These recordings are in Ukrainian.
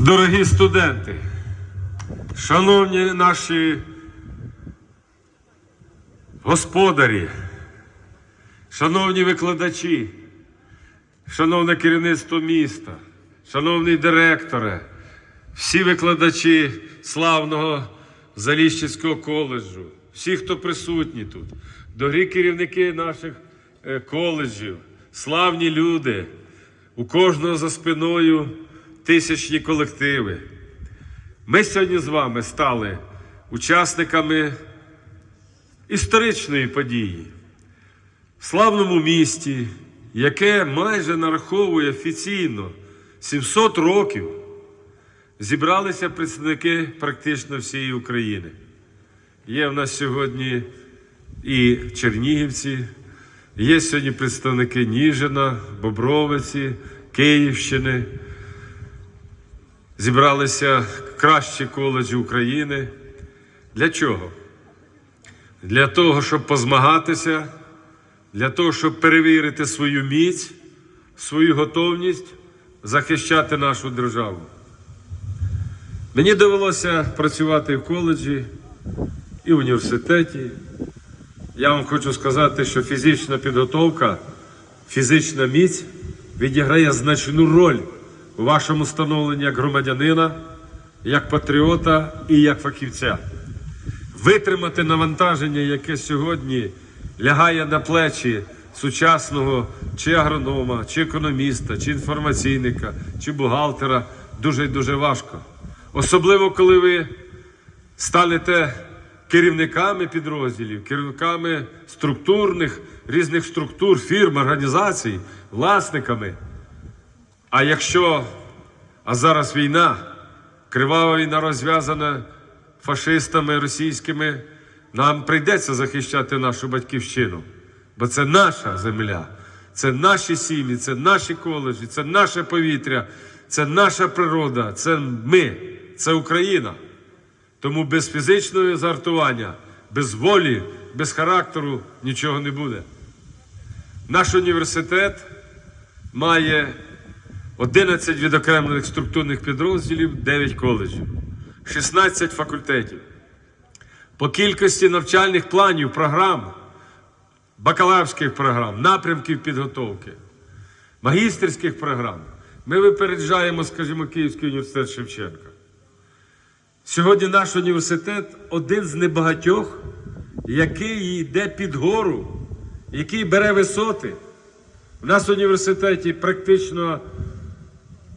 Дорогі студенти, шановні наші господарі, шановні викладачі, шановне керівництво міста, шановний директоре, всі викладачі славного Заліщицького коледжу, всі, хто присутні тут, дорогі керівники наших е, коледжів, славні люди, у кожного за спиною тисячні колективи. Ми сьогодні з вами стали учасниками історичної події в славному місті, яке майже нараховує офіційно 700 років, зібралися представники практично всієї України. Є в нас сьогодні і чернігівці, є сьогодні представники Ніжина, Бобровиці, Київщини. Зібралися кращі коледжі України. Для чого? Для того, щоб позмагатися, для того, щоб перевірити свою міць, свою готовність захищати нашу державу. Мені довелося працювати в коледжі і в університеті. Я вам хочу сказати, що фізична підготовка, фізична міць відіграє значну роль у вашому становленні як громадянина, як патріота і як фахівця. Витримати навантаження, яке сьогодні лягає на плечі сучасного чи агронома, чи економіста, чи інформаційника, чи бухгалтера, дуже і дуже важко. Особливо, коли ви станете керівниками підрозділів, керівниками структурних різних структур, фірм, організацій, власниками. А якщо, а зараз війна, кривава війна розв'язана фашистами російськими, нам прийдеться захищати нашу батьківщину. Бо це наша земля, це наші сім'ї, це наші коледжі, це наше повітря, це наша природа, це ми, це Україна. Тому без фізичного зартування, без волі, без характеру нічого не буде. Наш університет має 11 відокремлених структурних підрозділів, 9 коледжів, 16 факультетів. По кількості навчальних планів, програм, бакалаврських програм, напрямків підготовки, магістерських програм ми випереджаємо, скажімо, Київський університет Шевченка. Сьогодні наш університет один з небагатьох, який йде під гору, який бере висоти. У нас в університеті практично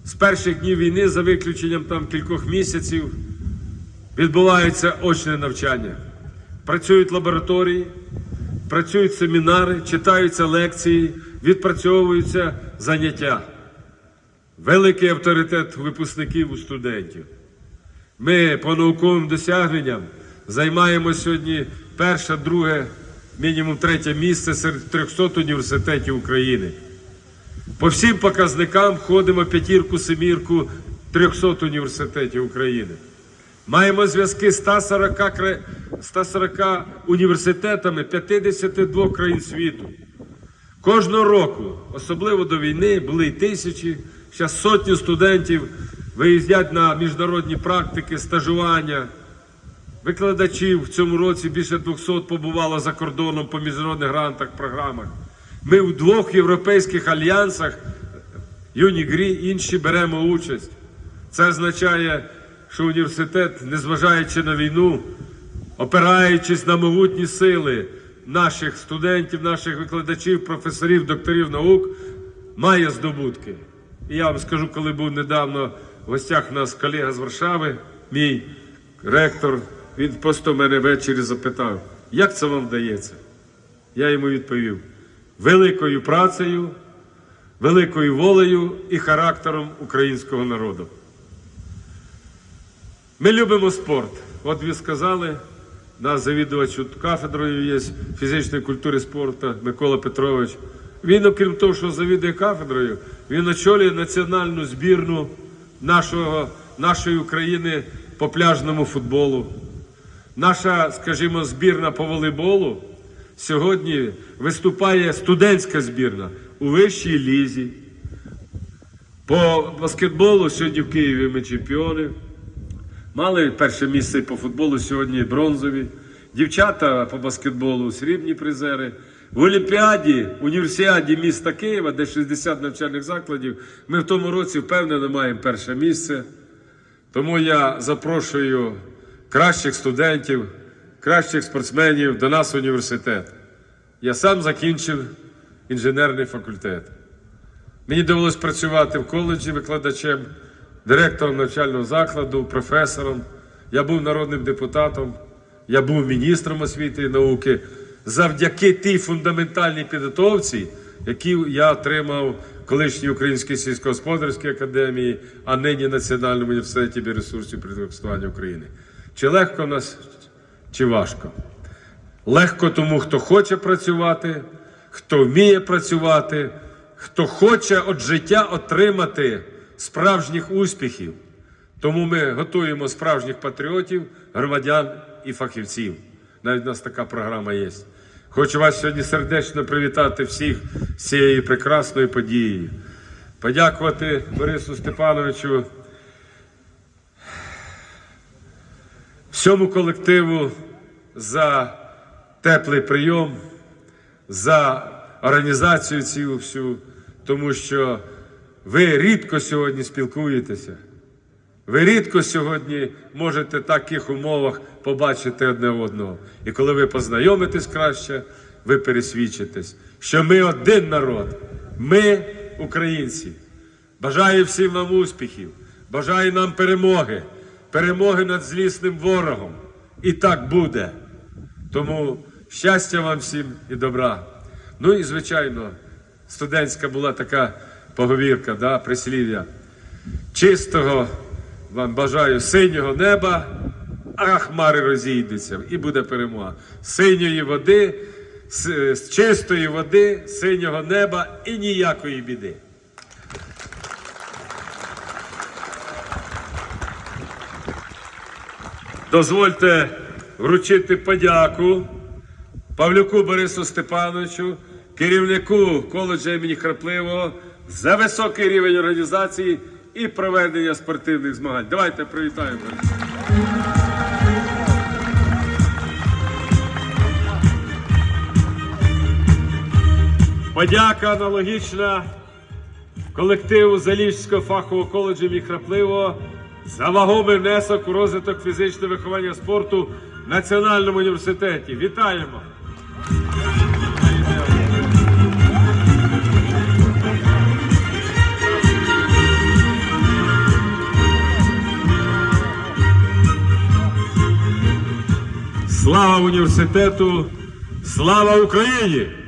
з перших днів війни, за виключенням там кількох місяців, відбувається очне навчання. Працюють лабораторії, працюють семінари, читаються лекції, відпрацьовуються заняття. Великий авторитет випускників у студентів. Ми по науковим досягненням займаємо сьогодні перше, друге, мінімум третє місце серед 300 університетів України. По всім показникам входимо п'ятірку, семірку 300 університетів України. Маємо зв'язки з 140, 140 університетами 52 країн світу. Кожного року, особливо до війни, були тисячі, зараз сотні студентів виїздять на міжнародні практики, стажування. Викладачів в цьому році більше 200 побувало за кордоном по міжнародних грантах, програмах. Ми в двох європейських альянсах, Юнігрі, інші беремо участь. Це означає, що університет, незважаючи на війну, опираючись на могутні сили наших студентів, наших викладачів, професорів, докторів наук, має здобутки. І я вам скажу, коли був недавно в гостях у нас колега з Варшави, мій ректор, він просто мене ввечері запитав, як це вам вдається? Я йому відповів: великою працею, великою волею і характером українського народу. Ми любимо спорт. От ви сказали, наш завідувач кафедрою є фізичної культури спорту Микола Петрович. Він, окрім того, що завідує кафедрою, він очолює національну збірну нашого, нашої України по пляжному футболу. Наша, скажімо, збірна по волейболу сьогодні виступає студентська збірна у вищій лізі. По баскетболу сьогодні в Києві ми чемпіони. Мали перше місце по футболу сьогодні бронзові. Дівчата по баскетболу срібні призери. В Олімпіаді, універсіаді міста Києва, де 60 навчальних закладів, ми в тому році впевнено маємо перше місце. Тому я запрошую кращих студентів, кращих спортсменів до нас в університет. Я сам закінчив інженерний факультет. Мені довелось працювати в коледжі викладачем, директором навчального закладу, професором. Я був народним депутатом, я був міністром освіти і науки завдяки тій фундаментальній підготовці, яку я отримав колишній Українській сільськогосподарській академії, а нині Національному університеті біоресурсів природокористування України. Чи легко нас, чи важко? Легко тому, хто хоче працювати, хто вміє працювати, хто хоче від життя отримати справжніх успіхів. Тому ми готуємо справжніх патріотів, громадян і фахівців. Навіть у нас така програма є. Хочу вас сьогодні сердечно привітати всіх з цією прекрасною подією. Подякувати Борису Степановичу, всьому колективу за теплий прийом, за організацію цю всю, тому що ви рідко сьогодні спілкуєтеся. Ви рідко сьогодні можете в таких умовах побачити одне одного. І коли ви познайомитесь краще, ви пересвідчитесь, що ми один народ, ми українці. Бажаю всім вам успіхів, бажаю нам перемоги, перемоги над злісним ворогом. І так буде. Тому щастя вам всім і добра. Ну і звичайно, студентська була така поговірка, да, прислів'я. Чистого вам бажаю синього неба, а хмари розійдуться, і буде перемога. Синьої води, з чистої води, синього неба і ніякої біди. Дозвольте вручити подяку Павлюку Борису Степановичу, керівнику коледжу імені Храпливого за високий рівень організації і проведення спортивних змагань. Давайте привітаємо. Подяка аналогічна колективу Заліжського фахового коледжу імені Храпливого за вагомий внесок у розвиток фізичного виховання спорту в Національному університеті. Вітаємо! Слава університету! Слава Україні!